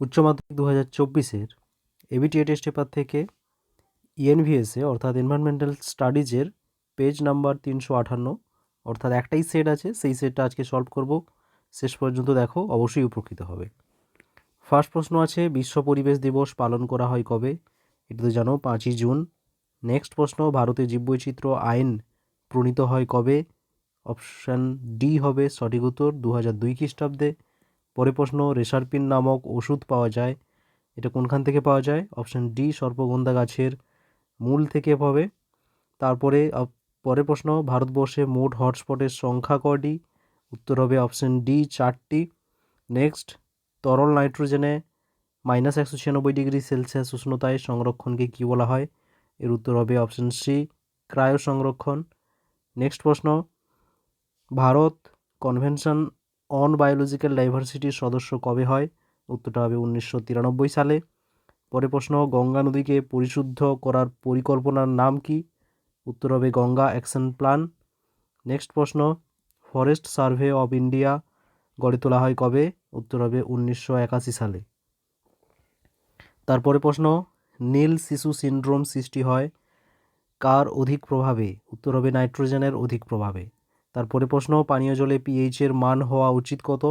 উচ্চ মাধ্যমিক দু হাজার চব্বিশের এবিটিএ টেস্ট পেপার থেকে ইএনভিএসে অর্থাৎ এনভায়রনমেন্টাল স্টাডিজের পেজ নাম্বার তিনশো আটান্ন অর্থাৎ একটাই সেট আছে, সেই সেটটা আজকে সলভ করব। শেষ পর্যন্ত দেখো, অবশ্যই উপকৃত হবে। ফার্স্ট প্রশ্ন আছে, বিশ্ব পরিবেশ দিবস পালন করা হয় কবে? এটা তো জানো, পাঁচই জুন। নেক্সট প্রশ্ন ভারতে জীববৈচিত্র্য আইন প্রণীত হয় কবে? অপশান ডি হবে সঠিক উত্তর দু হাজার দুই খ্রিস্টাব্দে। পরে প্রশ্ন রেসারপিন নামক ওষুধ পাওয়া যায়। এটা কোনখান থেকে পাওয়া যায়? অপশান ডি, সর্পগন্ধা গাছের মূল থেকে পাবে। তারপরে পরের প্রশ্ন, ভারতবর্ষে মোট হটস্পটের সংখ্যা কটি উত্তর হবে অপশান ডি, চারটি। নেক্সট, তরল নাইট্রোজেনে মাইনাস একশো ছিয়ানব্বই ডিগ্রি সেলসিয়াস উষ্ণতায় সংরক্ষণকে কী বলা হয়? এর উত্তর হবে অপশান সি ক্রায়ো সংরক্ষণ নেক্সট প্রশ্ন, ভারত কনভেনশন অন বায়োলজিক্যাল ডাইভার্সিটির সদস্য কবে হয়? উত্তরটা হবে উনিশশো তিরানব্বই সালে। পরে প্রশ্ন, গঙ্গা নদীকে পরিশুদ্ধ করার পরিকল্পনার নাম কি? উত্তর হবে গঙ্গা অ্যাকশন প্ল্যান। নেক্সট প্রশ্ন, ফরেস্ট সার্ভে অফ ইন্ডিয়া গড়ে তোলা হয় কবে? উত্তর হবে উনিশশো একাশি সালে। তারপরে প্রশ্ন, নীল শিশু সিনড্রোম সৃষ্টি হয় কার অধিক প্রভাবে? উত্তর হবে নাইট্রোজেনের অধিক প্রভাবে। তারপরে প্রশ্ন, পানীয় জলে পিএইচের মান হওয়া উচিত কত?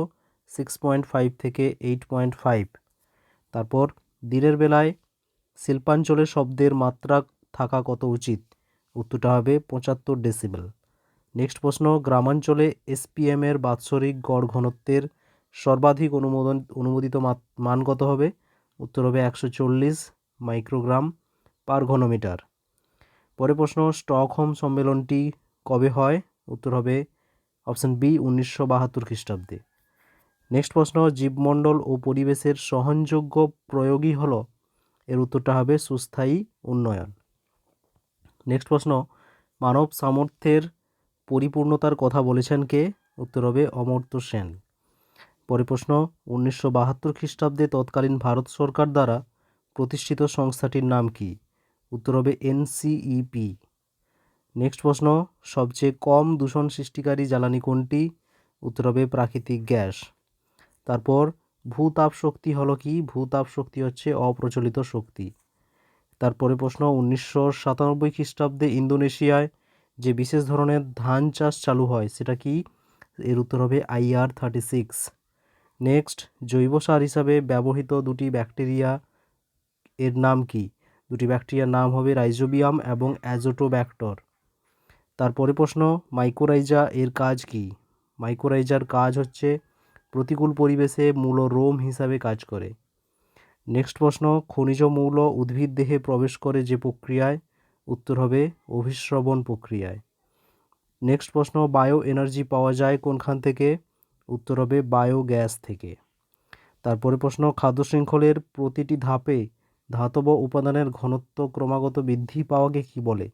সিক্স পয়েন্ট ফাইভ থেকে এইট পয়েন্ট ফাইভ তারপর, দিনের বেলায় শিল্পাঞ্চলে শব্দের মাত্রা থাকা কত উচিত? উত্তরটা হবে পঁচাত্তর ডেসিবেল নেক্সট প্রশ্ন, গ্রামাঞ্চলে এসপিএম এর বাৎসরিক গড় ঘনত্বের সর্বাধিক অনুমোদন, অনুমোদিত মান কত হবে? উত্তর হবে একশো চল্লিশ মাইক্রোগ্রাম পার ঘনমিটার। পরে প্রশ্ন, স্টকহোম সম্মেলনটি কবে হয়? উত্তর হবে অপশন বি, উনিশশো বাহাত্তর খ্রিস্টাব্দে। নেক্সট প্রশ্ন, জীবমণ্ডল ও পরিবেশের সহনযোগ্য প্রয়োগই হলো, এর উত্তরটা হবে সুস্থায়ী উন্নয়ন। নেক্সট প্রশ্ন, মানব সামর্থ্যের পরিপূর্ণতার কথা বলেছেন কে? উত্তর হবে অমর্ত্য সেন। পরে প্রশ্ন, উনিশশো বাহাত্তর খ্রিস্টাব্দে তৎকালীন ভারত সরকার দ্বারা প্রতিষ্ঠিত সংস্থাটির নাম কি? উত্তর হবে এনসিইপি। নেক্সট প্রশ্ন, সবচেয়ে কম দূষণ সৃষ্টিকারী জ্বালানি কোনটি? উত্তর হবে প্রাকৃতিক গ্যাস। তারপর, ভূতাপ শক্তি হলো কি? ভূতাপ শক্তি হচ্ছে অপ্রচলিত শক্তি। তারপরে প্রশ্ন, উনিশশো সাতানব্বই খ্রিস্টাব্দে ইন্দোনেশিয়ায় যে বিশেষ ধরনের ধান চাষ চালু হয়, সেটা কি? এর উত্তর হবে আইআর থার্টি সিক্স। নেক্সট, জৈব সার হিসাবে ব্যবহৃত দুটি ব্যাকটেরিয়া, এর নাম কি? দুটি ব্যাকটেরিয়ার নাম হবে রাইজোবিয়াম এবং অ্যাজোটোব্যাক্টর। তারপরে প্রশ্ন, মাইকোরাইজা এর কাজ কি? মাইকোরাইজার কাজ হচ্ছে প্রতিকূল পরিবেশে মূল রোম হিসাবে কাজ করে। নেক্সট প্রশ্ন, খনিজ মৌল উদ্ভিদ দেহে প্রবেশ করে যে প্রক্রিয়ায়? উত্তর হবে, অভিস্রবণ প্রক্রিয়ায়। নেক্সট প্রশ্ন, বায়ো এনার্জি পাওয়া যায় কোনখান থেকে? উত্তর হবে বায়োগ্যাস থেকে। তারপরে প্রশ্ন, খাদ্য শৃঙ্খলের প্রতিটি ধাপে ধাতব উপাদানের ঘনত্ব ক্রমাগত বৃদ্ধি পাওয়াকে কী বলে?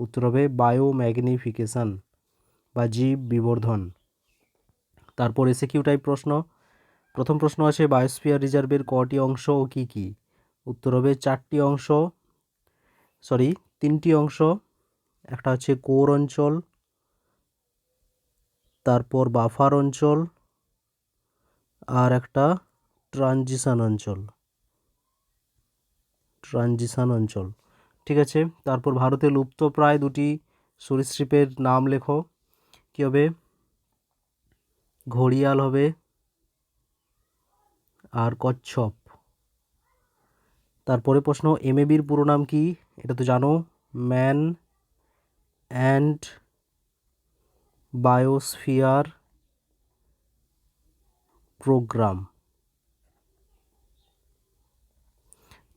উত্তর হবে বায়োম্যাগনিফিকেশন বা জীব বিবর্ধন। তারপর এসে কিউ টাইপ প্রশ্ন। প্রথম প্রশ্ন আছে বায়োস্ফিয়ার রিজার্ভের কটি অংশ ও কী কী? উত্তর হবে চারটি অংশ, সরি, তিনটি অংশ, একটা হচ্ছে কোর অঞ্চল, তারপর বাফার অঞ্চল, আর একটা ট্রানজিশান অঞ্চল। ট্রানজিশান অঞ্চল। ঠিক আছে? তারপর ভারতে লুপ্ত প্রায় দুটি সরীসৃপের নাম লেখো। কী হবে? ঘড়িয়াল হবে আর কচ্ছপ। তারপরে প্রশ্ন এম এমএবির পুরো নাম কি? এটা তো জানো। Man and biosphere programme.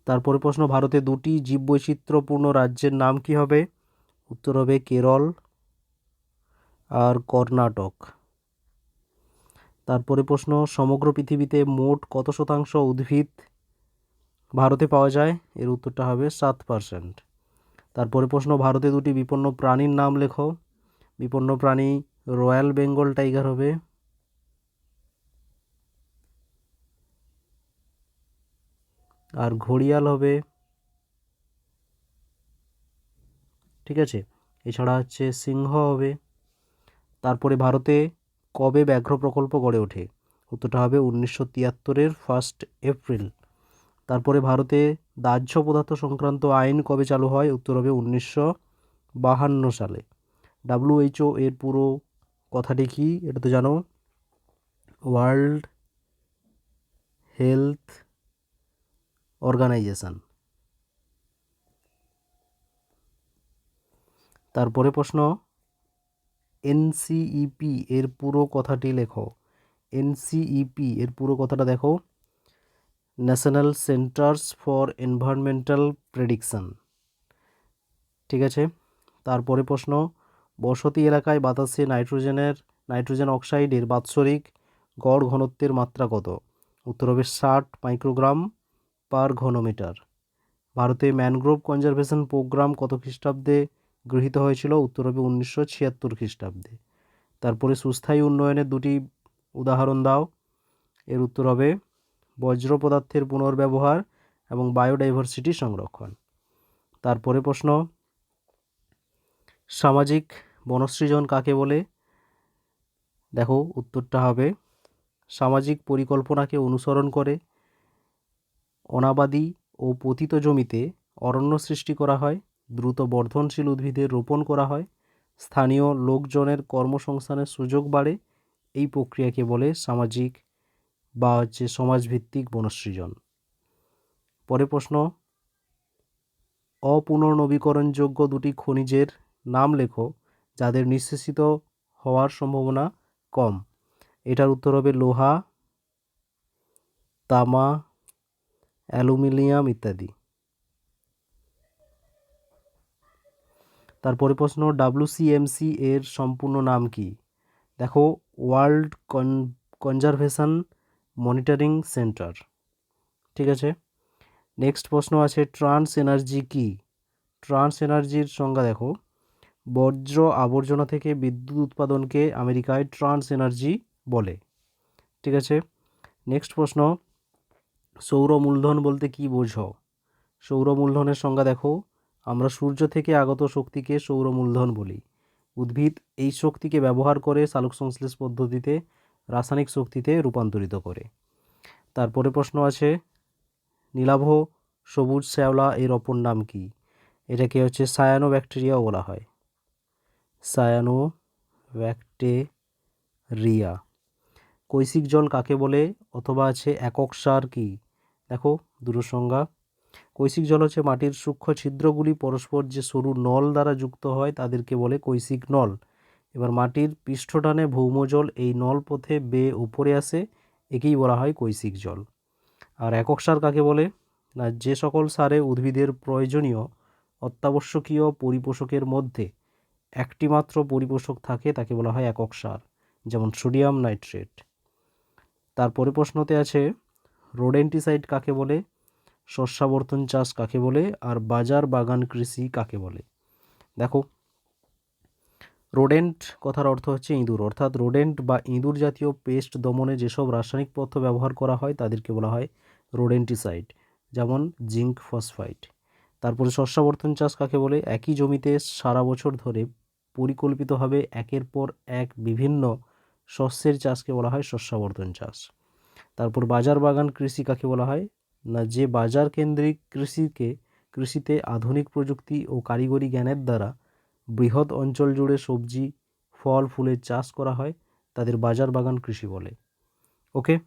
তারপরে প্রশ্ন, ভারতে দুটি জীববৈচিত্র্যপূর্ণ রাজ্যের নাম কি হবে? উত্তর হবে কেরল আর কর্ণাটক। তারপরে প্রশ্ন, সমগ্র পৃথিবীতে মোট কত শতাংশ উদ্ভিদ ভারতে পাওয়া যায়? এর উত্তরটা হবে সাত পার্সেন্ট। তারপরে প্রশ্ন, ভারতে দুটি বিপন্ন প্রাণীর নাম লেখো। বিপন্ন প্রাণী রয়্যাল বেঙ্গল টাইগার হবে। আর ঘড়িয়াল হবে, ঠিক আছে? এছাড়া হচ্ছে সিংহ হবে। তারপরে ভারতে কবে ব্যাঘ্র প্রকল্প গড়ে ওঠে? উত্তরটা হবে উনিশশো তিয়াত্তরের ফার্স্ট এপ্রিল তারপরে ভারতে দাহ্য পদার্থ সংক্রান্ত আইন কবে চালু হয়? উত্তর হবে উনিশশো বাহান্ন সালে। ডাব্লিউএইচও এর পুরো কথাটি কি? এটা তো জানো। World Health Organisation. তারপরে প্রশ্ন, এনসিইপি এর পুরো কথাটি লেখো। এনসিইপি এর পুরো কথাটা দেখো। National Centres for Environmental Prediction. ঠিক আছে? তারপরে প্রশ্ন, বসতি এলাকায় বাতাসে নাইট্রোজেনের, নাইট্রোজেন অক্সাইডের বাৎসরিক গড় ঘনত্বের মাত্রা কত? উত্তর হবে ষাট মাইক্রোগ্রাম। পার ঘনমিটার। ভারতে ম্যানগ্রোভ কনজারভেশন প্রোগ্রাম কত খ্রিস্টাব্দে গৃহীত হয়েছিল? উত্তর হবে উনিশশো ছিয়াত্তর খ্রিস্টাব্দে। তারপরে সুস্থায়ী উন্নয়নের দুটি উদাহরণ দাও। এর উত্তর হবে বজ্র পদার্থের পুনর্ব্যবহার এবং বায়োডাইভার্সিটি সংরক্ষণ। তারপরে প্রশ্ন, সামাজিক বনসৃজন কাকে বলে? দেখো, উত্তরটা হবে সামাজিক পরিকল্পনাকে অনুসরণ করে। অনাবাদি ও পতিত জমিতে অরণ্য সৃষ্টি করা হয়, দ্রুত বর্ধনশীল উদ্ভিদের রোপণ করা হয়, স্থানীয় লোকজনের কর্মসংস্থানের সুযোগ বাড়ে, এই প্রক্রিয়াকে বলে সামাজিক বা হচ্ছে সমাজভিত্তিক বনসৃজন। পরে প্রশ্ন, অপুনর্নবীকরণযোগ্য দুটি খনিজের নাম লেখো, যাদের নিঃশেষিত হওয়ার সম্ভাবনা কম। এটার উত্তর হবে লোহা, তামা অ্যালুমিনিয়াম ইত্যাদি। তারপরে প্রশ্ন ডাব্লুসিএমসি এর সম্পূর্ণ নাম কি? দেখো, ওয়ার্ল্ড কনজারভেশন মনিটরিং সেন্টার। ঠিক আছে? নেক্সট প্রশ্ন আছে, ট্রান্স এনার্জি কি? ট্রান্স এনার্জির সংজ্ঞা দেখো। বজ্র আবর্জনা থেকে বিদ্যুৎ উৎপাদনকে আমেরিকায় ট্রান্স এনার্জি বলে। ঠিক আছে? নেক্সট প্রশ্ন সৌর মূলধন বলতে কি বোঝো? সৌর মূলধনের সংজ্ঞা দেখো। আমরা সূর্য থেকে আগত শক্তিকে সৌর মূলধন বলি। উদ্ভিদ এই শক্তিকে ব্যবহার করে সালোক সংশ্লেষ পদ্ধতিতে রাসায়নিক শক্তিতে রূপান্তরিত করে। তারপরে প্রশ্ন আছে, নীলাভ সবুজ শ্যাওলা এর অপর নাম কি? এটাকে হচ্ছে সায়ানো ব্যাকটেরিয়াও বলা হয়। সায়ানো ব্যাকটেরিয়া কৈশিক জল কাকে বলে? অথবা আছে একক সার কি? দেখো দুটো সংজ্ঞা কৈশিক জল হচ্ছে মাটির সূক্ষ্ম ছিদ্রগুলি পরস্পর যে সরু নল দ্বারা যুক্ত হয়, তাদেরকে বলে কৈশিক নল। এবার মাটির পৃষ্ঠটানে ভৌমজল এই নল পথে বেয়ে উপরে আসে, একেই বলা হয় কৈশিক জল। আর একক সার কাকে বলে? না, যে সকল সারে উদ্ভিদের প্রয়োজনীয়, অত্যাবশ্যকীয় পরিপোষকের মধ্যে একটি মাত্র পরিপোষক থাকে, তাকে বলা হয় একক সার, যেমন সোডিয়াম নাইট্রেট। তারপরে প্রশ্নতে আছে রোডেন্টিসাইড কাকে বলে? শস্যাবর্তন চাষ কাকে বলে? আর বাজার বাগান কৃষি কাকে বলে? দেখো, রোডেন্ট কথার অর্থ হচ্ছে ইঁদুর। অর্থাৎ রোডেন্ট বা ইঁদুর জাতীয় পেস্ট দমনে যেসব রাসায়নিক পদার্থ ব্যবহার করা হয়, তাদেরকে বলা হয় রোডেন্টিসাইড, যেমন জিঙ্ক ফসফাইড। তারপরে শস্যাবর্তন চাষ কাকে বলে? একই জমিতে সারা বছর ধরে পরিকল্পিতভাবে একের পর এক বিভিন্ন শস্যের চাষকে বলা হয় শস্যাবর্তন চাষ। তারপর বাজার বাগান কৃষি কাকে বলা হয়? না, যে বাজার কেন্দ্রিক কৃষিকে, কৃষিতে আধুনিক প্রযুক্তি ও কারিগরি জ্ঞানের দ্বারা বৃহৎ অঞ্চল জুড়ে সবজি, ফল, ফুলের চাষ করা হয়, তাদের বাজার বাগান কৃষি বলে। ওকে,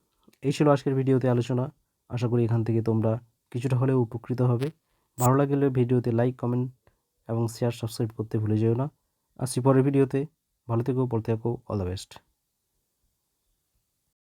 এই ছিল আজকের ভিডিওতে আলোচনা। আশা করি এখান থেকে তোমরা কিছুটা হলেও উপকৃত হবে। ভালো লাগলে ভিডিওতে লাইক, কমেন্ট এবং শেয়ার, সাবস্ক্রাইব করতে ভুলে যেও না। আসছি পরের ভিডিওতে। ভালো থেকো, পড়তে থাকো। All the best.